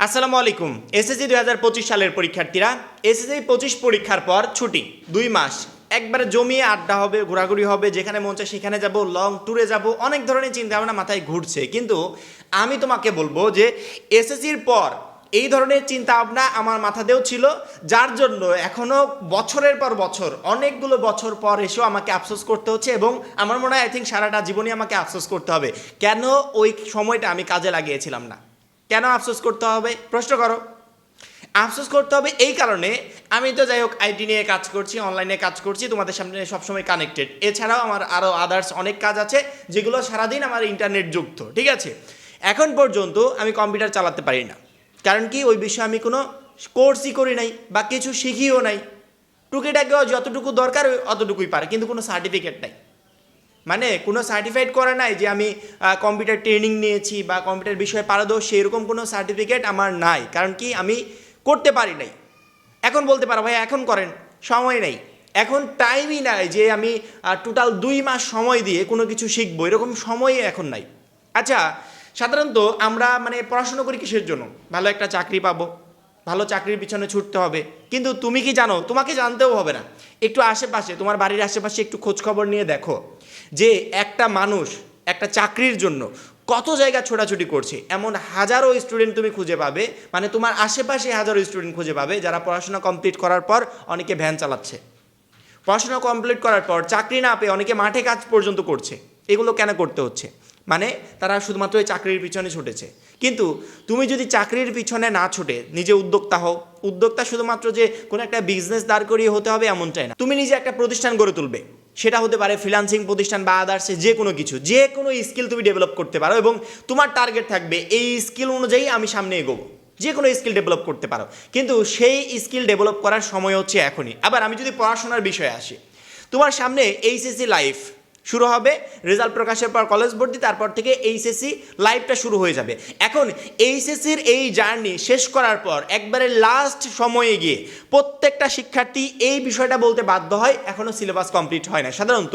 আসসালামু আলাইকুম। এসএসসি দুই হাজার পঁচিশ সালের পরীক্ষার্থীরা, এসএসসি পঁচিশ পরীক্ষার পর ছুটি, দুই মাস। একবারে জমিয়ে আড্ডা হবে, ঘোরাঘুরি হবে, যেখানে মন চায় সেখানে যাব লং ট্যুরে যাব, অনেক ধরনের চিন্তা ভাবনা মাথায় ঘুরছে। কিন্তু আমি তোমাকে বলব যে এসএসসির পর এই ধরনের চিন্তা ভাবনা আমার মাথাতেও ছিল, যার জন্য এখনও বছরের পর বছর, অনেকগুলো বছর পর এসেও আমাকে আফসোস করতে হচ্ছে এবং আমার মনে হয় আই থিঙ্ক সারাটা জীবনই আমাকে আফসোস করতে হবে। কেন ওই সময়টা আমি কাজে লাগিয়েছিলাম না? কেন আফসোস করতে হবে? প্রশ্ন করো। আফসোস করতে হবে এই কারণে আমি তো যাই হোক আইটি নিয়ে কাজ করছি, অনলাইনে কাজ করছি, তোমাদের সামনে সবসময় কানেক্টেড এছাড়াও আমার আরও আদার্স অনেক কাজ আছে, যেগুলো সারাদিন আমার ইন্টারনেট যুক্ত, ঠিক আছে? এখন পর্যন্ত আমি কম্পিউটার চালাতে পারি না। কারণ কি? ওই বিষয়ে আমি কোনো কোর্সই করি নাই বা কিছু শিখিও নাই। টুকিটাকেও যতটুকু দরকার অতটুকুই পারে, কিন্তু কোনো সার্টিফিকেট নাই। মানে কোনো সার্টিফাইড করা নাই যে আমি কম্পিউটার ট্রেনিং নিয়েছি বা কম্পিউটার বিষয়ে পারদর্শী এরকম কোনো সার্টিফিকেট আমার নাই। কারণ কি, আমি করতে পারি নাই। এখন বলতে পারো, ভাই, এখন করেন, সময় নেই। এখন টাইমই নাই যে আমি টোটাল দুই মাস সময় দিয়ে কোনো কিছু শিখব। এরকম সময়ই এখন নাই। আচ্ছা সাধারণত আমরা মানে পড়াশোনা করি কিসের জন্য? ভালো একটা চাকরি পাবো, ভালো চাকরির পিছনে ছুটতে হবে। কিন্তু তুমি কি জানো, তোমাকে জানতেও হবে না। একটু আশেপাশে, তোমার বাড়ির আশেপাশে একটু খোঁজ খবর নিয়ে দেখো। যে একটা মানুষ একটা চাকরির জন্য কত জায়গা ছোটাছুটি করছে, এমন হাজারো স্টুডেন্ট তুমি খুঁজে পাবে মানে তোমার আশেপাশে হাজারো স্টুডেন্ট খুঁজে পাবে যারা পড়াশোনা কমপ্লিট করার পর অনেকে ভ্যান চালাচ্ছে। পড়াশোনা কমপ্লিট করার পর চাকরি না পেয়ে অনেকে মাঠে কাজ পর্যন্ত করছে। এগুলো কেন করতে হচ্ছে? মানে তারা শুধুমাত্র চাকরির পিছনে ছুটেছে। কিন্তু তুমি যদি চাকরির পিছনে না ছুটে, নিজে উদ্যোক্তা হও, উদ্যোক্তা শুধুমাত্র যে কোনো একটা বিজনেস দাঁড় করিয়ে হতে হবে এমনটাই না। তুমি নিজে একটা প্রতিষ্ঠান গড়ে তুলবে। সেটা হতে পারে ফ্রিলান্সিং প্রতিষ্ঠান বা আদার্সে যে কোনো কিছু, যে কোনো স্কিল তুমি ডেভেলপ করতে পারো এবং তোমার টার্গেট থাকবে এই স্কিল অনুযায়ী আমি সামনে এগোবো। যে কোনো স্কিল ডেভেলপ করতে পারো। কিন্তু সেই স্কিল ডেভেলপ করার সময় হচ্ছে এখনই। আবার আমি যদি পড়াশোনার বিষয়ে আসি, তোমার সামনে এইচএসসি লাইফ শুরু হবে, রেজাল্ট প্রকাশের পর কলেজ ভর্তি, তারপর থেকে এইচএসসি লাইফটা শুরু হয়ে যাবে। এখন এইচএসসির এই জার্নি শেষ করার পর একবারে লাস্ট সময়ে গিয়ে প্রত্যেকটা শিক্ষার্থী এই বিষয়টা বলতে বাধ্য হয় এখনও সিলেবাস কমপ্লিট হয় না। সাধারণত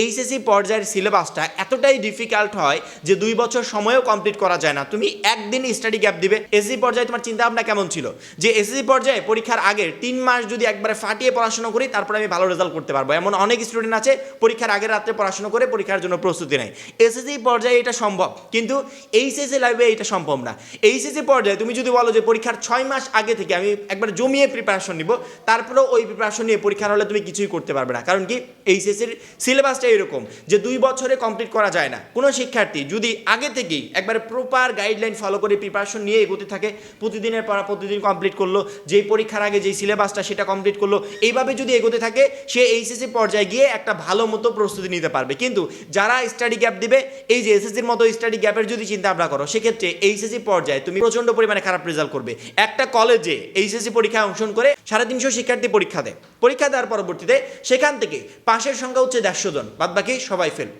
এইচএসসি পর্যায়ের সিলেবাসটা এতটাই ডিফিকাল্ট হয় যে দুই বছর সময়ও কমপ্লিট করা যায় না। তুমি একদিন স্টাডি গ্যাপ দিবে। এসএসসি পর্যায়ে তোমার চিন্তা ভাবনা কেমন ছিল? যে এসএসসি পর্যায়ে পরীক্ষার আগের তিন মাস যদি একবারে ফাটিয়ে পড়াশোনা করি, তারপরে আমি ভালো রেজাল্ট করতে পারব। এমন অনেক স্টুডেন্ট আছে, পরীক্ষার আগের রাত্রে পড়াশোনা করে, পরীক্ষার জন্য প্রস্তুতি নেয়। এসএসসি পর্যায়ে এটা সম্ভব, কিন্তু এইচএসসি লাইভে এটা সম্ভব না। এইচএসসি পর্যায়ে তুমি যদি বলো যে পরীক্ষার ছয় মাস আগে থেকে আমি একবার জমিয়ে প্রিপারেশন নিব, তারপরেও ওই প্রিপারেশন নিয়ে পরীক্ষার হলে তুমি কিছুই করতে পারবে না। কারণ কি? এইচএসসির সিলেবাসটা এরকম যে দুই বছরে কমপ্লিট করা যায় না। কোনো শিক্ষার্থী যদি আগে থেকেই একবার প্রপার গাইডলাইন ফলো করে প্রিপারেশন নিয়ে এগোতে থাকে, প্রতিদিনের পড়া প্রতিদিন কমপ্লিট করল, যেই পরীক্ষার আগে যেই সিলেবাসটা সেটা কমপ্লিট করল, এইভাবে যদি এগোতে থাকে, সে এইচএসসি পর্যায়ে গিয়ে একটা ভালো মতো প্রস্তুতি নিতে পারবে। কিন্তু যারা স্টাডি গ্যাপ দিবে, এই যে এসএসসির মতো স্টাডি গ্যাপের যদি চিন্তা ভাবনা করো, সেক্ষেত্রে এইচএসসি পর্যায়ে তুমি প্রচণ্ড পরিমাণে খারাপ রেজাল্ট করবে। একটা কলেজে এইচএসসি পরীক্ষায় অংশগ্রহণ করে সাড়ে তিনশো শিক্ষার্থী পরীক্ষা দেয়। পরীক্ষা দেওয়ার পরবর্তীতে সেখান থেকে পাশের সংখ্যা হচ্ছে দেড়শো জন বাদ বাকি সবাই ফেল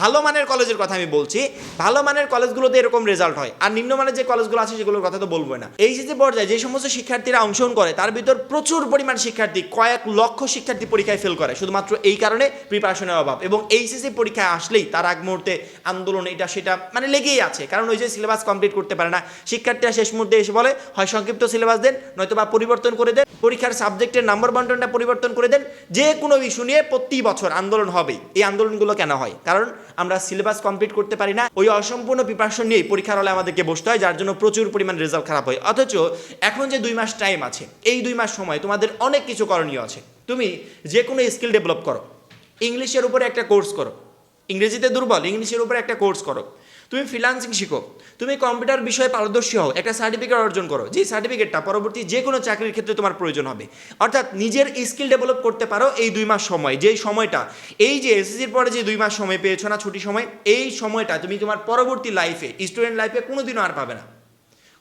ভালো মানের কলেজের কথা আমি বলছি, ভালো মানের কলেজগুলোতে এরকম রেজাল্ট হয়। আর নিম্নমানের যে কলেজগুলো আছে সেগুলোর কথা তো বলব না। এইচএসসি পর্যায়ে যে সমস্ত শিক্ষার্থীরা অংশগ্রহণ করে, তার ভিতর প্রচুর পরিমাণ শিক্ষার্থী কয়েক লক্ষ শিক্ষার্থী পরীক্ষায় ফেল করে, শুধুমাত্র এই কারণে প্রিপারেশনের অভাব। এবং এইচএসসি পরীক্ষায় আসলেই তার আগ মুহূর্তে আন্দোলন এটা সেটা মানে লেগেই আছে। কারণ ওই যে সিলেবাস কমপ্লিট করতে পারে না, শিক্ষার্থীরা শেষ মুহূর্তে এসে বলে, হয় সংক্ষিপ্ত সিলেবাস দেন নয়তো বা পরিবর্তন করে দেন, পরীক্ষার সাবজেক্টের নাম্বার বন্টনটা পরিবর্তন করে দেন। যে কোনো ইস্যু নিয়ে প্রতি বছর আন্দোলন হবেই। এই আন্দোলনগুলো কেন হয়? কারণ আমরা সিলেবাস কমপ্লিট করতে পারি না। ওই অসম্পূর্ণ প্রিপারেশন নিয়ে পরীক্ষার হলে আমাদেরকে বসতে হয়, যার জন্য প্রচুর পরিমাণ রেজাল্ট খারাপ হয়। অথচ এখন যে দুই মাস টাইম আছে, এই দুই মাস সময় তোমাদের অনেক কিছু করণীয় আছে। তুমি যে কোনো স্কিল ডেভেলপ করো। ইংলিশের উপরে একটা কোর্স করো। ইংরেজিতে দুর্বল ইংলিশের উপরে একটা কোর্স করো। তুমি ফ্রিলান্সিং শিখো। তুমি কম্পিউটার বিষয়ে পারদর্শী হও, একটা সার্টিফিকেট অর্জন করো। যে সার্টিফিকেটটা পরবর্তী যে কোনো চাকরির ক্ষেত্রে তোমার প্রয়োজন হবে। অর্থাৎ নিজের স্কিল ডেভেলপ করতে পারো এই দুই মাস সময়। যেই সময়টা, এই যে এসএসসির পরে যে দুই মাস সময় পেয়েছ না ছুটি সময়, এই সময়টা তুমি তোমার পরবর্তী লাইফে স্টুডেন্ট লাইফে কোনোদিনও আর পাবে না।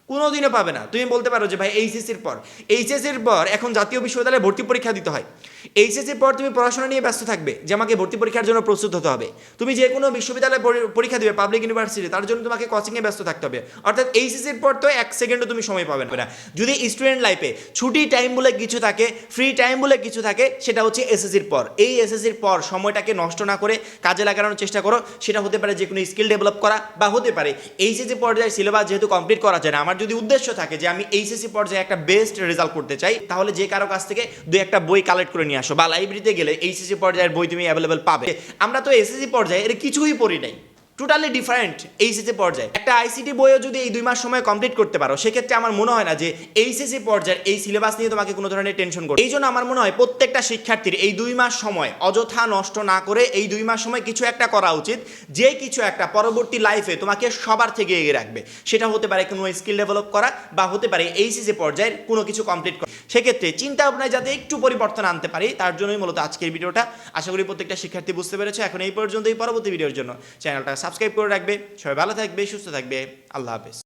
কোনোদিনও পাবে না। তুমি বলতে পারো যে, ভাই এইচএসসির পর। এইচএসসির পর এখন জাতীয় বিশ্ববিদ্যালয়ে ভর্তি পরীক্ষা দিতে হয়। এইচএসসির পর তুমি পড়াশোনা নিয়ে ব্যস্ত থাকবে, যে আমাকে ভর্তি পরীক্ষার জন্য প্রস্তুত হতে হবে। তুমি যে কোনো বিশ্ববিদ্যালয়ে পরীক্ষা দিবে পাবলিক ইউনিভার্সিটি তার জন্য তোমাকে কোচিংয়ে ব্যস্ত থাকতে হবে। অর্থাৎ এইচএসির পর তো এক সেকেন্ডও তুমি সময় পাবে না। যদি স্টুডেন্ট লাইফে ছুটি টাইম বলে কিছু থাকে ফ্রি টাইম বলে কিছু থাকে, সেটা হচ্ছে এসএসসির পর। এই এসএসসির পর সময়টাকে নষ্ট না করে কাজে লাগানোর চেষ্টা করো। সেটা হতে পারে যে কোনো স্কিল ডেভেলপ করা বা হতে পারে এইচএসসি পর্যায়ে সিলেবাস যেহেতু কমপ্লিট করা যায় না, আমার যদি উদ্দেশ্য থাকে যে আমি এইচএসসি পর্যায়ে একটা বেস্ট রেজাল্ট করতে চাই, তাহলে যে কারও কাছ থেকে দুই একটা বই কালেক্ট করে নিয়ে আসো। বা লাইব্রেরিতে গেলে এইচএসসি পর্যায়ের বই তুমি অ্যাভেলেবেল পাবে। আমরা তো এসএসসি পর্যায়ে এর কিছুই পড়ি নাই। টোটালি ডিফারেন্ট এইচএসসি পর্যায়ে। একটা আইসিটি বইও যদি এই দুই মাস সময় কমপ্লিট করতে পারো, সেক্ষেত্রে আমার মনে হয় না যে এইচএসসি পর্যায়ের এই সিলেবাস নিয়ে তোমাকে কোনো ধরনের টেনশন করবে। এই জন্য আমার মনে হয় প্রত্যেকটা শিক্ষার্থীর এই দুই মাস সময় অযথা নষ্ট না করে এই দুই মাস সময় কিছু একটা করা উচিত, যে কিছু একটা পরবর্তী লাইফে তোমাকে সবার থেকে এগিয়ে রাখবে। সেটা হতে পারে কোনো স্কিল ডেভেলপ করা বা হতে পারে এইচএসসি পর্যায়ের কোনো কিছু কমপ্লিট করা। সেক্ষেত্রে চিন্তা ভাবনায় যাতে একটু পরিবর্তন আনতে পারি, তার জন্যই মূলত আজকের ভিডিওটা। আশা করি প্রত্যেকটা শিক্ষার্থী বুঝতে পেরেছে। এখন এই পর্যন্তই, পরবর্তী ভিডিওর জন্য। চ্যানেলটা সাবস্ক্রাইব করে রাখবে। সবাই ভালো থাকবে সুস্থ থাকবে। আল্লাহ হাফেজ।